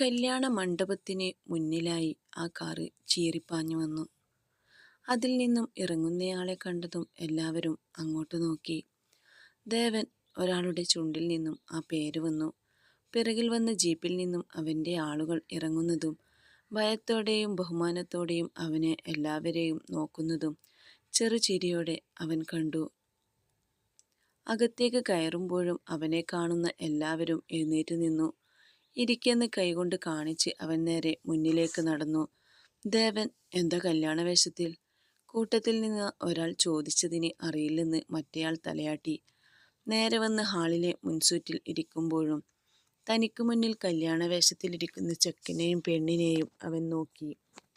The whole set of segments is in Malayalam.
കല്യാണ മണ്ഡപത്തിന് മുന്നിലായി ആ കാറ് ചീറിപ്പാഞ്ഞു വന്നു. അതിൽ നിന്നും ഇറങ്ങുന്നയാളെ കണ്ടതും എല്ലാവരും അങ്ങോട്ട് നോക്കി. ദേവൻ ഒരാളുടെ ചുണ്ടിൽ നിന്നും ആ പേര് വന്നു. പിറകിൽ വന്ന ജീപ്പിൽ നിന്നും അവന്റെ ആളുകൾ ഇറങ്ങുന്നതും ഭയത്തോടെയും ബഹുമാനത്തോടെയും അവനെ എല്ലാവരെയും നോക്കുന്നതും ചെറുചിരിയോടെ അവൻ കണ്ടു. അകത്തേക്ക് കയറുമ്പോഴും അവനെ കാണുന്ന എല്ലാവരും എഴുന്നേറ്റ് നിന്നു. ഇരിക്കെന്ന് കൈകൊണ്ട് കാണിച്ച് അവൻ നേരെ മുന്നിലേക്ക് നടന്നു. ദേവൻ എന്താ കല്യാണ വേഷത്തിൽ കൂട്ടത്തിൽ നിന്ന് ഒരാൾ ചോദിച്ചതിന് അറിയില്ലെന്ന് മറ്റേയാൾ തലയാട്ടി. നേരെ വന്ന് ഹാളിലെ മുൻസൂറ്റിൽ ഇരിക്കുമ്പോഴും തനിക്ക് മുന്നിൽ കല്യാണ വേഷത്തിലിരിക്കുന്ന ചെക്കനെയും പെണ്ണിനെയും അവൻ നോക്കി.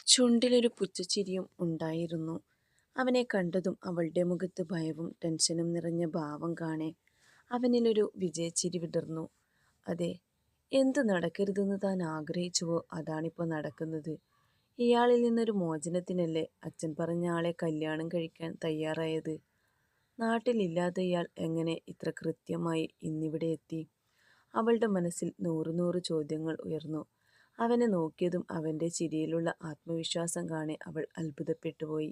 ചുണ്ടിലൊരു പുച്ചച്ചിരിയും ഉണ്ടായിരുന്നു. അവനെ കണ്ടതും അവളുടെ മുഖത്ത് ഭയവും ടെൻഷനും നിറഞ്ഞ ഭാവം കാണെ അവനിലൊരു വിജയച്ചിരി വിടർന്നു. അതെ, എന്ത് നടക്കരുതെന്ന് താൻ ആഗ്രഹിച്ചുവോ അതാണിപ്പോൾ നടക്കുന്നത്. ഇയാളിൽ നിന്നൊരു മോചനത്തിനല്ലേ അച്ഛൻ പറഞ്ഞ ആളെ കല്യാണം കഴിക്കാൻ തയ്യാറായത്. നാട്ടിലില്ലാത്ത ഇയാൾ എങ്ങനെ ഇത്ര കൃത്യമായി ഇന്നിവിടെ എത്തി? അവളുടെ മനസ്സിൽ നൂറ് നൂറ് ചോദ്യങ്ങൾ ഉയർന്നു. അവനെ നോക്കിയതും അവന്റെ ചിരിയിലുള്ള ആത്മവിശ്വാസം കാണെ അവൾ അത്ഭുതപ്പെട്ടുപോയി.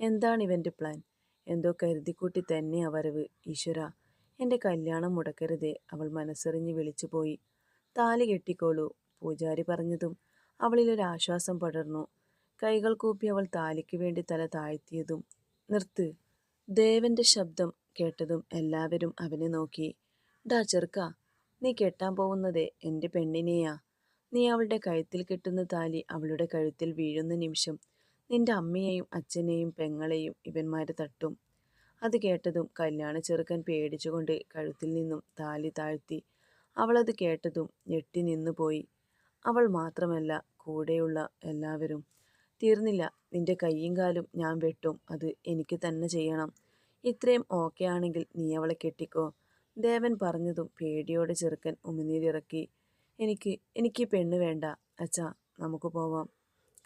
എന്താണ് ഇവന്റെ പ്ലാൻ? എന്തോ കരുതിക്കൂട്ടി തന്നെ വരവ്. ഈശ്വര എന്റെ കല്യാണം മുടക്കരുതേ അവൾ മനസ്സറിഞ്ഞ് വിളിച്ചുപോയി. താലി കെട്ടിക്കോളൂ പൂജാരി പറഞ്ഞതും അവളിലൊരാശ്വാസം പടർന്നു. കൈകൾ കൂപ്പി അവൾ താലിക്ക് വേണ്ടി തല താഴ്ത്തിയതും നിർത്ത്. ദേവന്റെ ശബ്ദം കേട്ടതും എല്ലാവരും അവനെ നോക്കി. ഡാ ചെറുക്ക നീ കെട്ടാൻ പോകുന്നത് എന്റെ പെണ്ണിനെയാ. നീ അവളുടെ കഴുത്തിൽ കെട്ടുന്ന താലി അവളുടെ കഴുത്തിൽ വീഴുന്ന നിമിഷം നിന്റെ അമ്മയെയും അച്ഛനെയും പെങ്ങളെയും ഇവന്മാർ തട്ടും. അത് കേട്ടതും കല്യാണ ചെറുക്കൻ പേടിച്ചുകൊണ്ട് കഴുത്തിൽ നിന്നും താലി താഴ്ത്തി. അവളത് കേട്ടതും ഞെട്ടി നിന്നുപോയി. അവൾ മാത്രമല്ല കൂടെയുള്ള എല്ലാവരും. തീർന്നില്ല, നിന്റെ കൈയും കാലും ഞാൻ വെട്ടും അത് എനിക്ക് തന്നെ ചെയ്യണം. ഇത്രയും ഓക്കെ ആണെങ്കിൽ നീ അവളെ കെട്ടിക്കോ. ദേവൻ പറഞ്ഞതും പേടിയോടെ ചെറുക്കൻ ഉമിനീരിറക്കി. എനിക്ക് എനിക്ക് പെണ്ണ് വേണ്ട അച്ഛാ നമുക്ക് പോവാം.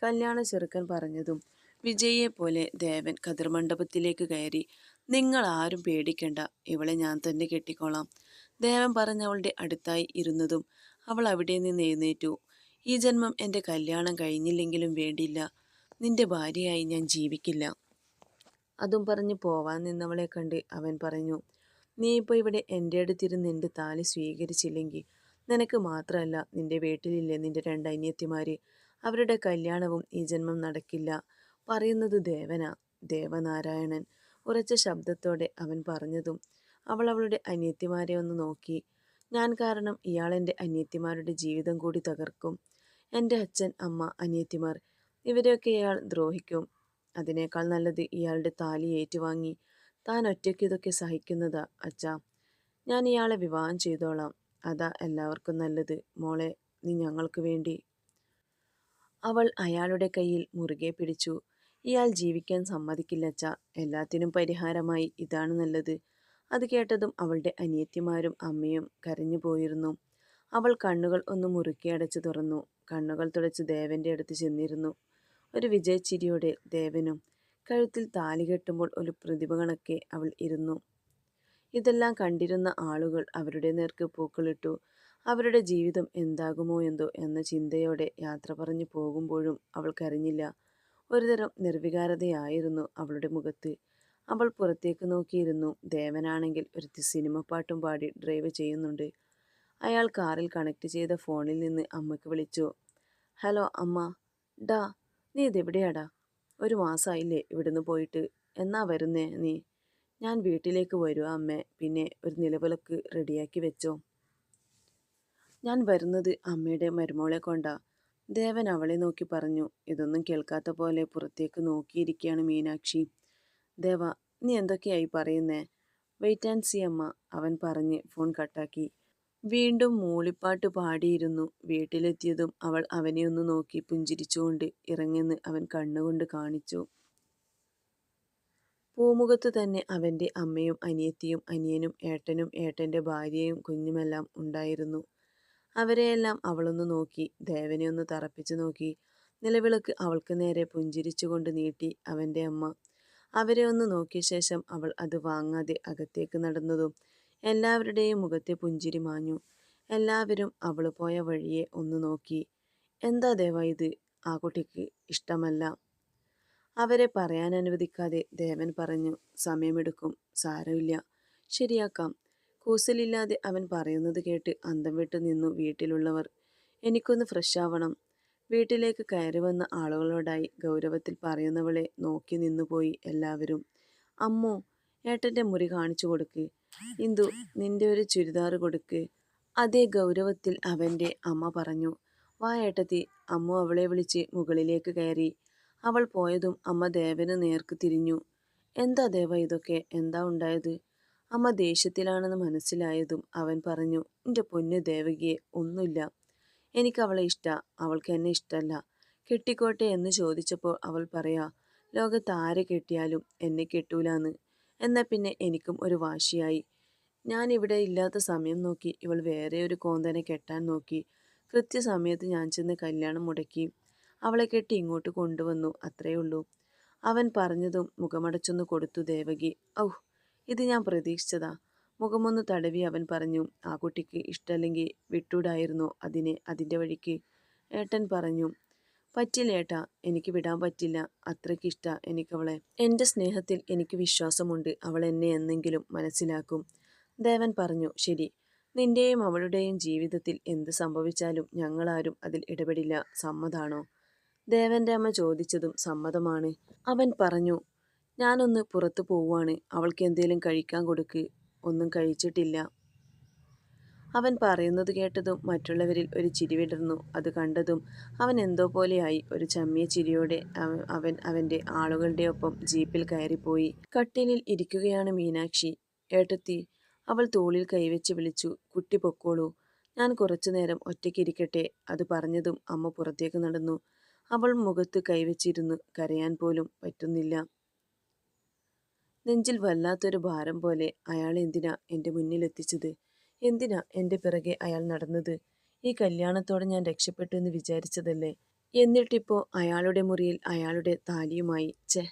കല്യാണ ചെറുക്കൻ പറഞ്ഞതും വിജയിയെപ്പോലെ ദേവൻ കതിർമണ്ഡപത്തിലേക്ക് കയറി. നിങ്ങൾ ആരും പേടിക്കണ്ട, ഇവളെ ഞാൻ തന്നെ കെട്ടിക്കോളാം. ദേവൻ പറഞ്ഞവളുടെ അടുത്തായി ഇരുന്നതും അവൾ അവിടെ നിന്ന് എഴുന്നേറ്റു. ഈ ജന്മം എന്റെ കല്യാണം കഴിഞ്ഞില്ലെങ്കിലും വേണ്ടില്ല, നിന്റെ ഭാര്യയായി ഞാൻ ജീവിക്കില്ല. അതും പറഞ്ഞ് പോവാൻ നിന്നവളെ കണ്ട് അവൻ പറഞ്ഞു. നീ ഇപ്പോൾ ഇവിടെ എന്റെ അടുത്തിരുന്ന് എന്റെ താലി സ്വീകരിച്ചില്ലെങ്കിൽ നിനക്ക് മാത്രമല്ല നിന്റെ വീട്ടിലില്ലേ നിന്റെ രണ്ട് അനിയത്തിമാർ അവരുടെ കല്യാണവും ഈ ജന്മം നടക്കില്ല. പറയുന്നത് ദേവനാ, ദേവനാരായണൻ. ഉറച്ച ശബ്ദത്തോടെ അവൻ പറഞ്ഞതും അവൾ അവളുടെ അനിയത്തിമാരെ ഒന്ന് നോക്കി. ഞാൻ കാരണം ഇയാൾ എന്റെ അനിയത്തിമാരുടെ ജീവിതം കൂടി തകർക്കും. എന്റെ അച്ഛൻ, അമ്മ, അനിയത്തിമാർ ഇവരെയൊക്കെ ഇയാൾ ദ്രോഹിക്കും. അതിനേക്കാൾ നല്ലത് ഇയാളുടെ താലി ഏറ്റുവാങ്ങി താൻ ഒറ്റയ്ക്ക് ഇതൊക്കെ സഹിക്കുന്നതാ അച്ഛാ. ഞാൻ ഇയാളെ വിവാഹം ചെയ്തോളാം. അതാ എല്ലാവർക്കും നല്ലത്. മോളെ, നീ ഞങ്ങൾക്ക് വേണ്ടി. അവൾ അയാളുടെ കയ്യിൽ മുറുകെ പിടിച്ചു. ഇയാൾ ജീവിക്കാൻ സമ്മതിക്കില്ല സമ്മതിക്കില്ലച്ഛാ. എല്ലാത്തിനും പരിഹാരമായി ഇതാണ് നല്ലത്. അത് കേട്ടതും അവളുടെ അനിയത്തിമാരും അമ്മയും കരഞ്ഞു പോയിരുന്നു അവൾ കണ്ണുകൾ ഒന്ന് മുറുക്കി അടച്ചു തുറന്നു. കണ്ണുകൾ തുടച്ച് ദേവന്റെ അടുത്ത് ചെന്നിരുന്നു. ഒരു വിജയച്ചിരിയോടെ ദേവനും. കഴുത്തിൽ താലി കെട്ടുമ്പോൾ ഒരു പ്രതിമ കണക്കെ അവൾ ഇരുന്നു. ഇതെല്ലാം കണ്ടിരുന്ന ആളുകൾ അവരുടെ നേർക്ക് പൂക്കളിട്ടു. അവരുടെ ജീവിതം എന്താകുമോ എന്തോ എന്ന ചിന്തയോടെ യാത്ര പറഞ്ഞു പോകുമ്പോഴും അവൾ കരഞ്ഞില്ല. ഒരുതരം നിർവികാരതയായിരുന്നു അവളുടെ മുഖത്ത്. അവൾ പുറത്തേക്ക് നോക്കിയിരുന്നു. ദേവനാണെങ്കിൽ ഒരു സിനിമ പാട്ടും പാടി ഡ്രൈവ് ചെയ്യുന്നുണ്ട്. അയാൾ കാറിൽ കണക്ട് ചെയ്ത ഫോണിൽ നിന്ന് അമ്മയ്ക്ക് വിളിച്ചു. ഹലോ അമ്മ ഡാ നീ ഇതെവിടെയാടാ? ഒരു മാസമായില്ലേ ഇവിടുന്ന് പോയിട്ട്. എന്നാ വരുന്നേ നീ? ഞാൻ വീട്ടിലേക്ക് വരുവാ അമ്മേ. പിന്നെ ഒരു നിലവിളക്ക് റെഡിയാക്കി വെച്ചോ. ഞാൻ വരുന്നത് അമ്മയുടെ മരുമോളെ കൊണ്ടാ. ദേവൻ അവളെ നോക്കി പറഞ്ഞു. ഇതൊന്നും കേൾക്കാത്ത പോലെ പുറത്തേക്ക് നോക്കിയിരിക്കുകയാണ് മീനാക്ഷി. ദേവാ, നീ എന്തൊക്കെയായി പറയുന്നേ? വെയിറ്റ് ആൻഡ് സി അമ്മ, അവൻ പറഞ്ഞ് ഫോൺ കട്ടാക്കി. വീണ്ടും മൂളിപ്പാട്ട് പാടിയിരുന്നു. വീട്ടിലെത്തിയതും അവൾ അവനെ ഒന്ന് നോക്കി പുഞ്ചിരിച്ചുകൊണ്ട് ഇറങ്ങെന്ന് അവൻ കണ്ണുകൊണ്ട് കാണിച്ചു. പൂമുഖത്ത് തന്നെ അവന്റെ അമ്മയും അനിയത്തിയും അനിയനും ഏട്ടനും ഏട്ടന്റെ ഭാര്യയും കുഞ്ഞുമെല്ലാം ഉണ്ടായിരുന്നു. അവരെയെല്ലാം അവളൊന്ന് നോക്കി. ദേവനെ ഒന്ന് തറപ്പിച്ചു നോക്കി. നിലവിളക്ക് അവൾക്ക് നേരെ പുഞ്ചിരിച്ചുകൊണ്ട് നീട്ടി അവന്റെ അമ്മ. അവരെ ഒന്ന് നോക്കിയ ശേഷം അവൾ അത് വാങ്ങാതെ അകത്തേക്ക് നടന്നതും എല്ലാവരുടെയും മുഖത്തെ പുഞ്ചിരി മാഞ്ഞു. എല്ലാവരും അവൾ പോയ വഴിയെ ഒന്ന് നോക്കി. എന്താ ദേവ ഇത്? ആ കുട്ടിക്ക് ഇഷ്ടമല്ല. അവരെ പറയാൻ അനുവദിക്കാതെ ദേവൻ പറഞ്ഞു സമയമെടുക്കും. സാരമില്ല. ശരിയാക്കാം. കൂസലില്ലാതെ അവൻ പറയുന്നത് കേട്ട് അന്തം വിട്ടു നിന്നു വീട്ടിലുള്ളവർ. എനിക്കൊന്ന് ഫ്രഷ് ആവണം. വീട്ടിലേക്ക് കയറി വന്ന ആളുകളോടായി ഗൗരവത്തിൽ പറയുന്നവളെ നോക്കി നിന്നുപോയി എല്ലാവരും. അമ്മോ ഏട്ടന്റെ മുറി കാണിച്ചു കൊടുക്ക്. ഇന്ദു നിന്റെ ഒരു ചുരിദാർ കൊടുക്ക്. അതേ ഗൗരവത്തിൽ അവന്റെ അമ്മ പറഞ്ഞു വാ ഏട്ടത്തി. അമ്മു അവളെ വിളിച്ച് മുകളിലേക്ക് കയറി. അവൾ പോയതും അമ്മ ദേവന് നേർക്ക് തിരിഞ്ഞു. എന്താ ദേവ ഇതൊക്കെ? എന്താ ഉണ്ടായത്? അമ്മ ദേഷ്യത്തിലാണെന്ന് മനസ്സിലായതും അവൻ പറഞ്ഞു എന്റെ പൊന്നു ദേവകിയെ ഒന്നുമില്ല. എനിക്ക് അവളെ ഇഷ്ട. അവൾക്ക് എന്നെ ഇഷ്ടമല്ല കെട്ടിക്കോട്ടെ എന്ന് ചോദിച്ചപ്പോൾ അവൾ പറയാ ലോകത്ത് ആരെ കെട്ടിയാലും എന്നെ കെട്ടൂലാന്ന്. എന്നാൽ പിന്നെ എനിക്കും ഒരു വാശിയായി. ഞാൻ ഇവിടെ ഇല്ലാത്ത സമയം നോക്കി ഇവൾ വേറെ ഒരു കോന്തനെ കെട്ടാൻ നോക്കി. കൃത്യസമയത്ത് ഞാൻ ചെന്ന് കല്യാണം മുടക്കി. അവളെ കെട്ടി ഇങ്ങോട്ട് കൊണ്ടുവന്നു അത്രയേ ഉള്ളൂ. അവൻ പറഞ്ഞതും മുഖമടച്ചൊന്ന് കൊടുത്തു ദേവകി. ഔ ഇത് ഞാൻ പ്രതീക്ഷിച്ചതാ. മുഖമൊന്ന് തടവി അവൻ പറഞ്ഞു ആ കുട്ടിക്ക് ഇഷ്ടമല്ലെങ്കിൽ വിട്ടൂടായിരുന്നു അതിനെ? അതിന്റെ വഴിക്ക്? ഏട്ടൻ പറഞ്ഞു പറ്റില്ല ഏട്ടാ എനിക്ക് വിടാൻ പറ്റില്ല. അത്രയ്ക്ക് ഇഷ്ട എനിക്കവളെ. എന്റെ സ്നേഹത്തിൽ എനിക്ക് വിശ്വാസമുണ്ട്. അവൾ എന്നെ എന്നെങ്കിലും മനസ്സിലാക്കും. ദേവൻ പറഞ്ഞു ശരി. നിന്റെയും അവളുടെയും ജീവിതത്തിൽ എന്ത് സംഭവിച്ചാലും ഞങ്ങളാരും അതിൽ ഇടപെടില്ല. സമ്മതാണോ? ദേവന്റെ അമ്മ ചോദിച്ചതും സമ്മതമാണ്. അവൻ പറഞ്ഞു ഞാനൊന്ന് പുറത്തു പോവുകയാണ്. അവൾക്ക് എന്തേലും കഴിക്കാൻ കൊടുക്ക്. ഒന്നും കഴിച്ചിട്ടില്ല. അവൻ പറയുന്നത് കേട്ടതും മറ്റുള്ളവരിൽ ഒരു ചിരി വിടർന്നു. അത് കണ്ടതും അവൻ എന്തോ പോലെയായി. ഒരു ചമ്മിയ ചിരിയോടെ അവൻ അവന്റെ ആളുകളുടെ ഒപ്പം ജീപ്പിൽ കയറിപ്പോയി. കട്ടിലിൽ ഇരിക്കുകയാണ് മീനാക്ഷി. ഏട്ടത്തി അവൾ തോളിൽ കൈവച്ച് വിളിച്ചു കുട്ടി പൊക്കോളൂ. ഞാൻ കുറച്ചു നേരം ഒറ്റയ്ക്കിരിക്കട്ടെ അത് പറഞ്ഞതും അമ്മ പുറത്തേക്ക് നടന്നു. അവൾ മുഖത്ത് കൈവച്ചിരുന്നു. കരയാൻ പോലും പറ്റുന്നില്ല. നെഞ്ചിൽ വല്ലാത്തൊരു ഭാരം പോലെ അയാൾ എന്തിനാ എന്റെ മുന്നിലെത്തിച്ചത്? എന്തിനാ എന്റെ പിറകെ അയാൾ നടന്നത്? ഈ കല്യാണത്തോടെ ഞാൻ രക്ഷപ്പെട്ടു എന്ന് വിചാരിച്ചതല്ലേ? എന്നിട്ടിപ്പോൾ അയാളുടെ മുറിയിൽ അയാളുടെ താലിയുമായി. ചെ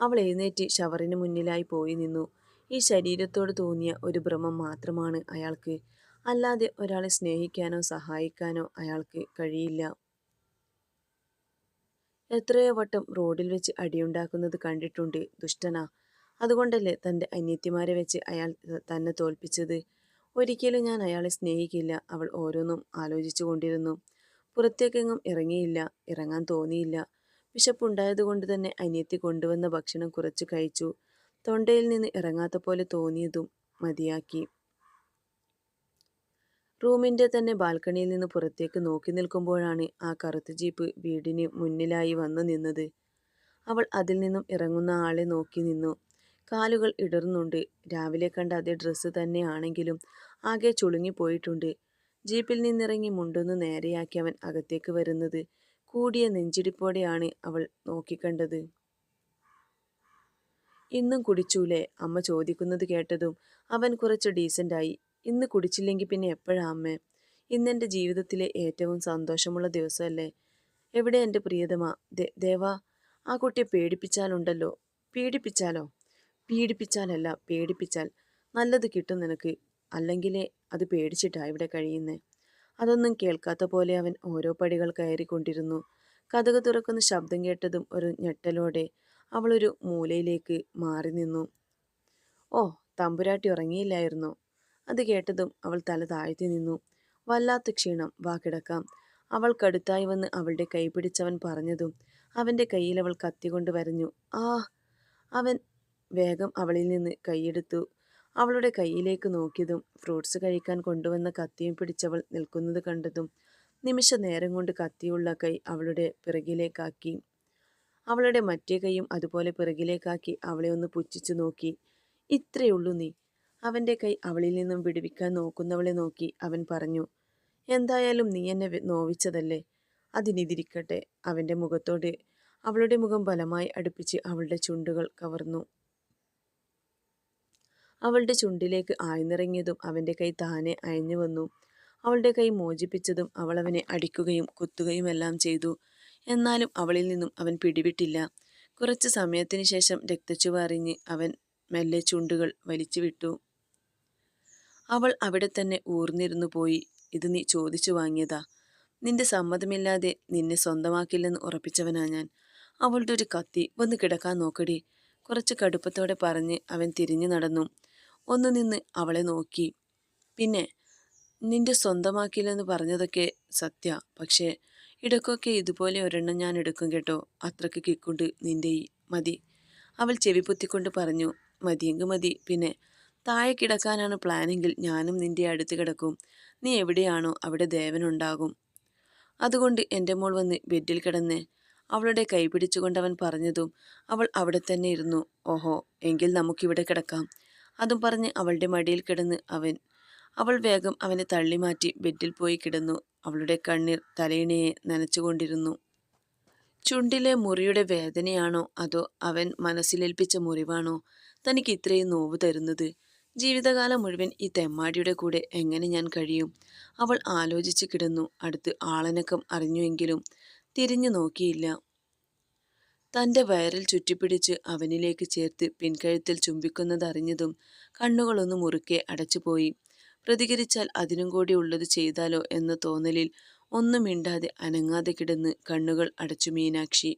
അവൾ എഴുന്നേറ്റ് ഷവറിന് മുന്നിലായി പോയി നിന്നു. ഈ ശരീരത്തോട് തോന്നിയ ഒരു ഭ്രമം മാത്രമാണ് അയാൾക്ക്. അല്ലാതെ ഒരാളെ സ്നേഹിക്കാനോ സഹായിക്കാനോ അയാൾക്ക് കഴിയില്ല. എത്രയോ വട്ടം റോഡിൽ വെച്ച് അടിയുണ്ടാക്കുന്നത് കണ്ടിട്ടുണ്ട് ദുഷ്ടന. അതുകൊണ്ടല്ലേ തന്റെ അനിയത്തിമാരെ വെച്ച് അയാൾ തന്നെ തോൽപ്പിച്ചത്? ഒരിക്കലും ഞാൻ അയാളെ സ്നേഹിക്കില്ല. അവൾ ഓരോന്നും ആലോചിച്ചു കൊണ്ടിരുന്നു. പുറത്തേക്കെങ്ങും ഇറങ്ങിയില്ല. ഇറങ്ങാൻ തോന്നിയില്ല. വിശപ്പുണ്ടായതുകൊണ്ട് തന്നെ അനിയത്തി കൊണ്ടുവന്ന ഭക്ഷണം കുറച്ച് കഴിച്ചു. തൊണ്ടയിൽ നിന്ന് ഇറങ്ങാത്ത പോലെ തോന്നിയതും മതിയാക്കി. റൂമിന്റെ തന്നെ ബാൽക്കണിയിൽ നിന്ന് പുറത്തേക്ക് നോക്കി നിൽക്കുമ്പോഴാണ് ആ കറുത്ത ജീപ്പ് വീടിന് മുന്നിലായി വന്നു നിന്നത്. അവൾ അതിൽ നിന്നും ഇറങ്ങുന്ന ആളെ നോക്കി നിന്നു. കാലുകൾ ഇടറുന്നുണ്ട് രാവിലെ കണ്ട അതേ ഡ്രസ്സ് തന്നെയാണെങ്കിലും ആകെ ചുളുങ്ങിപ്പോയിട്ടുണ്ട്. ജീപ്പിൽ നിന്നിറങ്ങി മുണ്ടൊന്ന് നേരെയാക്കി അവൻ അകത്തേക്ക് വരുന്നത് കൂടിയ നെഞ്ചിടിപ്പോടെയാണ് അവൾ നോക്കിക്കണ്ടത്. ഇന്നും കുടിച്ചൂലേ? അമ്മ ചോദിക്കുന്നത് കേട്ടതും അവൻ കുറച്ച് ഡീസന്റായി ഇന്ന് കുടിച്ചില്ലെങ്കിൽ പിന്നെ എപ്പോഴാ അമ്മ? ഇന്നെന്റെ ജീവിതത്തിലെ ഏറ്റവും സന്തോഷമുള്ള ദിവസമല്ലേ? എവിടെ എന്റെ പ്രിയതമ? ദേവാ ആ കുട്ടിയെ പേടിപ്പിച്ചാലുണ്ടല്ലോ. പീഡിപ്പിച്ചാലോ പീഡിപ്പിച്ചാലല്ല പേടിപ്പിച്ചാൽ നല്ലത് കിട്ടും നിനക്ക്. അല്ലെങ്കിലേ അത് പേടിച്ചിട്ടാ ഇവിടെ കഴിയുന്നേ. അതൊന്നും കേൾക്കാത്ത പോലെ അവൻ ഓരോ പടികൾ കയറിക്കൊണ്ടിരുന്നു. കഥക തുറക്കുന്ന ശബ്ദം കേട്ടതും ഒരു ഞെട്ടലോടെ അവളൊരു മൂലയിലേക്ക് മാറി നിന്നു. ഓ തമ്പുരാട്ടി ഉറങ്ങിയില്ലായിരുന്നു? അത് കേട്ടതും അവൾ തല താഴ്ത്തി നിന്നു. വല്ലാത്ത ക്ഷീണം. വാക്കിടക്കാം അവൾ കടുത്തായി വന്ന് അവളുടെ കൈ പിടിച്ചവൻ പറഞ്ഞതും അവന്റെ കയ്യിൽ അവൾ കത്തികൊണ്ട് വരഞ്ഞു. ആ അവൻ വേഗം അവളിൽ നിന്ന് കൈയെടുത്തു. അവളുടെ കൈയിലേക്ക് നോക്കിയതും ഫ്രൂട്ട്സ് കഴിക്കാൻ കൊണ്ടുവന്ന കത്തിയും പിടിച്ചവൾ നിൽക്കുന്നത് കണ്ടതും നിമിഷ നേരം കൊണ്ട് കത്തിയുള്ള കൈ അവളുടെ പിറകിലേക്കാക്കി. അവളുടെ മറ്റേ കൈയും അതുപോലെ പിറകിലേക്കാക്കി അവളെ ഒന്ന് പുച്ഛിച്ചു നോക്കി. ഇത്രയുള്ളൂ നീ. അവന്റെ കൈ അവളിൽ നിന്നും വിടുവിക്കാൻ നോക്കുന്നവളെ നോക്കി അവൻ പറഞ്ഞു എന്തായാലും നീ എന്നെ നോവിച്ചതല്ലേ? അതിനിതിരിക്കട്ടെ. അവന്റെ മുഖത്തോട് അവളുടെ മുഖം ബലമായി അടുപ്പിച്ച് അവളുടെ ചുണ്ടുകൾ കവർന്നു. അവളുടെ ചുണ്ടിലേക്ക് ആഴ്ന്നിറങ്ങിയതും അവന്റെ കൈ താനെ അയഞ്ഞു വന്നു. അവളുടെ കൈ മോചിപ്പിച്ചതും അവൾ അവനെ അടിക്കുകയും കുത്തുകയും എല്ലാം ചെയ്തു. എന്നാലും അവളിൽ നിന്നും അവൻ പിടിവിട്ടില്ല. കുറച്ച് സമയത്തിന് ശേഷം രക്തച്ചുവറിഞ്ഞ് അവൻ മെല്ലെ ചുണ്ടുകൾ വലിച്ചു വിട്ടു. അവൾ അവിടെ തന്നെ ഊർന്നിരുന്നു പോയി. ഇത് നീ ചോദിച്ചു വാങ്ങിയതാ. നിന്റെ സമ്മതമില്ലാതെ നിന്നെ സ്വന്തമാക്കില്ലെന്ന് ഉറപ്പിച്ചവനാ ഞാൻ. അവളുടെ ഒരു കത്തി വന്ന് കിടക്കാൻ നോക്കടി. കുറച്ച് കടുപ്പത്തോടെ പറഞ്ഞ് അവൻ തിരിഞ്ഞു നടന്നു. ഒന്ന് നിന്ന് അവളെ നോക്കി. പിന്നെ നിന്റെ സ്വന്തമാക്കിയില്ലെന്ന് പറഞ്ഞതൊക്കെ സത്യ. പക്ഷേ ഇടയ്ക്കൊക്കെ ഇതുപോലെ ഒരെണ്ണം ഞാൻ എടുക്കും കേട്ടോ. അത്രയ്ക്ക് കിക്കുണ്ട് നിന്റെ ഈ മതി. അവൾ ചെവി പൊത്തിക്കൊണ്ട് പറഞ്ഞു മതിയെങ്കിൽ മതി. പിന്നെ താഴെ കിടക്കാനാണ് പ്ലാനെങ്കിൽ ഞാനും നിന്റെ അടുത്ത് കിടക്കും. നീ എവിടെയാണോ അവിടെ ദേവനുണ്ടാകും. അതുകൊണ്ട് എന്റെ മോൾ വന്ന് ബെഡിൽ കിടന്ന് അവളുടെ കൈ പിടിച്ചുകൊണ്ട് അവൻ പറഞ്ഞതും അവൾ അവിടെ തന്നെ ഇരുന്നു. ഓഹോ എങ്കിൽ നമുക്കിവിടെ കിടക്കാം. അതും പറഞ്ഞ് അവളുടെ മടിയിൽ കിടന്ന് അവൻ അവൾ വേഗം അവനെ തള്ളി മാറ്റി ബെഡിൽ പോയി കിടന്നു. അവളുടെ കണ്ണീർ തലയിണയെ നനച്ചുകൊണ്ടിരുന്നു. ചുണ്ടിലെ മുറിയുടെ വേദനയാണോ അതോ അവൻ മനസ്സിലേൽപ്പിച്ച മുറിവാണോ തനിക്ക് ഇത്രയും നോവ് തരുന്നത്? ജീവിതകാലം മുഴുവൻ ഈ തെമ്മാടിയുടെ കൂടെ എങ്ങനെ ഞാൻ കഴിയും? അവൾ ആലോചിച്ച് കിടന്നു. അടുത്ത് ആളനക്കം അറിഞ്ഞുവെങ്കിലും തിരിഞ്ഞു നോക്കിയില്ല. തന്റെ വയറിൽ ചുറ്റിപ്പിടിച്ച് അവനിലേക്ക് ചേർത്ത് പിൻകഴുത്തിൽ ചുംബിക്കുന്നതറിഞ്ഞതും കണ്ണുകളൊന്നും മുറുക്കെ അടച്ചുപോയി. പ്രതികരിച്ചാൽ അതിനും കൂടി ഉള്ളത് ചെയ്താലോ എന്ന തോന്നലിൽ ഒന്നും മിണ്ടാതെ അനങ്ങാതെ കിടന്ന് കണ്ണുകൾ അടച്ചു മീനാക്ഷി.